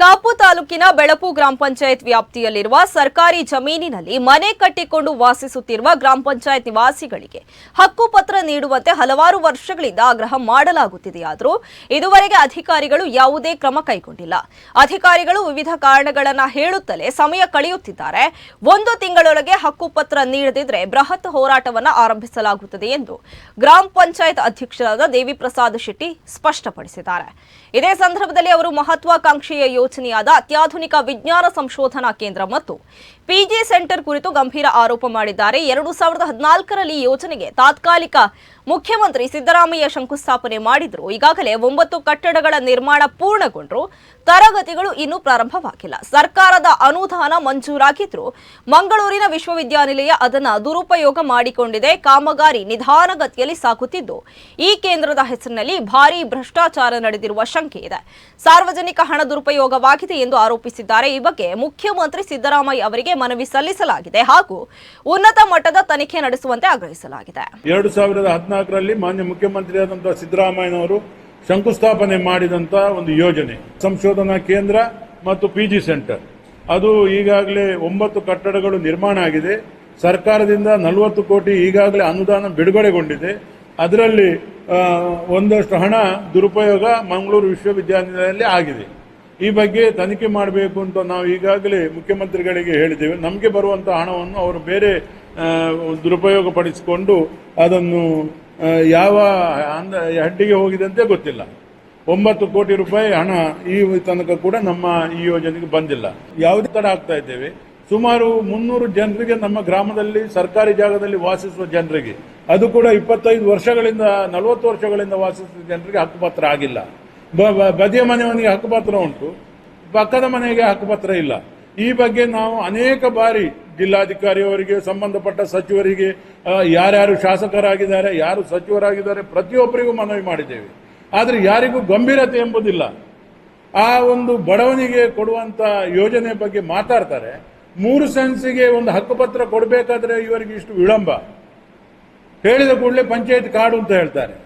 ಕಾಪು ತಾಲೂಕಿನ ಬೆಳಪು ಗ್ರಾಮ ಪಂಚಾಯತ್ ವ್ಯಾಪ್ತಿಯಲ್ಲಿರುವ ಸರ್ಕಾರಿ ಜಮೀನಿನಲ್ಲಿ ಮನೆ ಕಟ್ಟಿಕೊಂಡು ವಾಸಿಸುತ್ತಿರುವ ಗ್ರಾಮ ಪಂಚಾಯತ್ ನಿವಾಸಿಗಳಿಗೆ ಹಕ್ಕುಪತ್ರ ನೀಡುವಂತೆ ಹಲವಾರು ವರ್ಷಗಳಿಂದ ಆಗ್ರಹ ಮಾಡಲಾಗುತ್ತಿದೆಯಾದರೂ ಇದುವರೆಗೆ ಅಧಿಕಾರಿಗಳು ಯಾವುದೇ ಕ್ರಮ ಕೈಗೊಂಡಿಲ್ಲ. ಅಧಿಕಾರಿಗಳು ವಿವಿಧ ಕಾರಣಗಳನ್ನು ಹೇಳುತ್ತಲೇ ಸಮಯ ಕಳೆಯುತ್ತಿದ್ದಾರೆ. ಒಂದು ತಿಂಗಳೊಳಗೆ ಹಕ್ಕುಪತ್ರ ನೀಡದಿದ್ರೆ ಬೃಹತ್ ಹೋರಾಟವನ್ನು ಆರಂಭಿಸಲಾಗುತ್ತದೆ ಎಂದು ಗ್ರಾಮ ಪಂಚಾಯತ್ ಅಧ್ಯಕ್ಷರಾದ ದೇವಿ ಪ್ರಸಾದ್ ಶೆಟ್ಟಿ ಸ್ಪಷ್ಟಪಡಿಸಿದ್ದಾರೆ. ಇದೇ ಸಂದರ್ಭದಲ್ಲಿ ಅವರು ಮಹತ್ವಾಕಾಂಕ್ಷೆಯ ಯೋಜನೆಯಾದ ಅತ್ಯಾಧುನಿಕ ವಿಜ್ಞಾನ ಸಂಶೋಧನಾ ಕೇಂದ್ರ ಮತ್ತು ಪಿಜಿ ಸೆಂಟರ್ ಕುರಿತು ಗಂಭೀರ ಆರೋಪ ಮಾಡಿದ್ದಾರೆ. ಎರಡು ಸಾವಿರದ ಹದಿನಾಲ್ಕರಲ್ಲಿ ಯೋಜನೆಗೆ ತಾತ್ಕಾಲಿಕ ಮುಖ್ಯಮಂತ್ರಿ ಸಿದ್ದರಾಮಯ್ಯ ಶಂಕುಸ್ಥಾಪನೆ ಮಾಡಿದ್ರು. ಈಗಾಗಲೇ ಒಂಬತ್ತು ಕಟ್ಟಡಗಳ ನಿರ್ಮಾಣ ಪೂರ್ಣಗೊಂಡ್ರು. ತರಗತಿಗಳು ಇನ್ನೂ ಪ್ರಾರಂಭವಾಗಿಲ್ಲ. ಸರ್ಕಾರದ ಅನುದಾನ ಮಂಜೂರಾಗಿದ್ರು. ಮಂಗಳೂರಿನ ವಿಶ್ವವಿದ್ಯಾನಿಲಯ ಅದನ್ನ ದುರುಪಯೋಗ ಮಾಡಿಕೊಂಡಿದೆ. ಕಾಮಗಾರಿ ನಿಧಾನಗತಿಯಲ್ಲಿ ಸಾಗುತ್ತಿದ್ದು, ಈ ಕೇಂದ್ರದ ಹೆಸರಿನಲ್ಲಿ ಭಾರೀ ಭ್ರಷ್ಟಾಚಾರ ನಡೆದಿರುವ ಶಂಕೆ ಇದೆ. ಸಾರ್ವಜನಿಕ ಹಣ ದುರುಪಯೋಗವಾಗಿದೆ ಎಂದು ಆರೋಪಿಸಿದ್ದಾರೆ. ಈ ಬಗ್ಗೆ ಮುಖ್ಯಮಂತ್ರಿ ಸಿದ್ದರಾಮಯ್ಯ ಅವರಿಗೆ ಮನವಿ ಸಲ್ಲಿಸಲಾಗಿದೆ ಹಾಗೂ ಉನ್ನತ ಮಟ್ಟದ ತನಿಖೆ ನಡೆಸುವಂತೆ ಆಗ್ರಹಿಸಲಾಗಿದೆ. ಎರಡು ಸಾವಿರದ ಹದಿನಾಲ್ಕರಲ್ಲಿ ಮಾನ್ಯ ಮುಖ್ಯಮಂತ್ರಿಯಾದಂತಹ ಸಿದ್ದರಾಮಯ್ಯನವರು ಶಂಕುಸ್ಥಾಪನೆ ಮಾಡಿದಂತ ಒಂದು ಯೋಜನೆ, ಸಂಶೋಧನಾ ಕೇಂದ್ರ ಮತ್ತು ಪಿಜಿ ಸೆಂಟರ್ ಅದು ಈಗಾಗಲೇ ಒಂಬತ್ತು ಕಟ್ಟಡಗಳು ನಿರ್ಮಾಣ ಆಗಿದೆ. ಸರ್ಕಾರದಿಂದ ನಲವತ್ತು ಕೋಟಿ ಈಗಾಗಲೇ ಅನುದಾನ ಬಿಡುಗಡೆಗೊಂಡಿದೆ. ಅದರಲ್ಲಿ ಒಂದಷ್ಟು ಹಣ ದುರುಪಯೋಗ ಮಂಗಳೂರು ವಿಶ್ವವಿದ್ಯಾನಿಲಯದಲ್ಲಿ ಆಗಿದೆ. ಈ ಬಗ್ಗೆ ತನಿಖೆ ಮಾಡಬೇಕು ಅಂತ ನಾವು ಈಗಾಗಲೇ ಮುಖ್ಯಮಂತ್ರಿಗಳಿಗೆ ಹೇಳಿದ್ದೇವೆ. ನಮಗೆ ಬರುವಂತಹ ಹಣವನ್ನು ಅವರು ಬೇರೆ ದುರುಪಯೋಗಪಡಿಸಿಕೊಂಡು ದುರುಪಯೋಗ ಪಡಿಸಿಕೊಂಡು ಅದನ್ನು ಯಾವ ಅಂದ, ಹಡ್ಡಿಗೆ ಹೋಗಿದೆ ಅಂತ ಗೊತ್ತಿಲ್ಲ. ಒಂಬತ್ತು ಕೋಟಿ ರೂಪಾಯಿ ಹಣ ಈ ತನಕ ಕೂಡ ನಮ್ಮ ಈ ಯೋಜನೆಗೆ ಬಂದಿಲ್ಲ. ಯಾವುದೇ ತಡ ಆಗ್ತಾ ಇದ್ದೇವೆ. ಸುಮಾರು ಮುನ್ನೂರು ಜನರಿಗೆ ನಮ್ಮ ಗ್ರಾಮದಲ್ಲಿ, ಸರ್ಕಾರಿ ಜಾಗದಲ್ಲಿ ವಾಸಿಸುವ ಜನರಿಗೆ, ಅದು ಕೂಡ ಇಪ್ಪತ್ತೈದು ವರ್ಷಗಳಿಂದ, ನಲವತ್ತು ವರ್ಷಗಳಿಂದ ವಾಸಿಸುವ ಜನರಿಗೆ ಹಕ್ಕುಪತ್ರ ಆಗಿಲ್ಲ. ಬದಿಯ ಮನೆಯವನಿಗೆ ಹಕ್ಕುಪತ್ರ ಉಂಟು, ಪಕ್ಕದ ಮನೆಗೆ ಹಕ್ಕುಪತ್ರ ಇಲ್ಲ. ಈ ಬಗ್ಗೆ ನಾವು ಅನೇಕ ಬಾರಿ ಜಿಲ್ಲಾಧಿಕಾರಿಯವರಿಗೆ, ಸಂಬಂಧಪಟ್ಟ ಸಚಿವರಿಗೆ ಯಾರ್ಯಾರು ಶಾಸಕರಾಗಿದ್ದಾರೆ, ಯಾರು ಸಚಿವರಾಗಿದ್ದಾರೆ, ಪ್ರತಿಯೊಬ್ಬರಿಗೂ ಮನವಿ ಮಾಡಿದ್ದೇವೆ. ಆದರೆ ಯಾರಿಗೂ ಗಂಭೀರತೆ ಎಂಬುದಿಲ್ಲ. ಆ ಒಂದು ಬಡವನಿಗೆ ಕೊಡುವಂತ ಯೋಜನೆ ಬಗ್ಗೆ ಮಾತಾಡ್ತಾರೆ. ಮೂರು ಸೆನ್ಸಿಗೆ ಒಂದು ಹಕ್ಕುಪತ್ರ ಕೊಡಬೇಕಾದ್ರೆ ಇವರಿಗೆ ಇಷ್ಟು ವಿಳಂಬ. ಹೇಳಿದ ಕೂಡಲೇ ಪಂಚಾಯತ್ ಕಾರ್ಡು ಅಂತ ಹೇಳ್ತಾರೆ.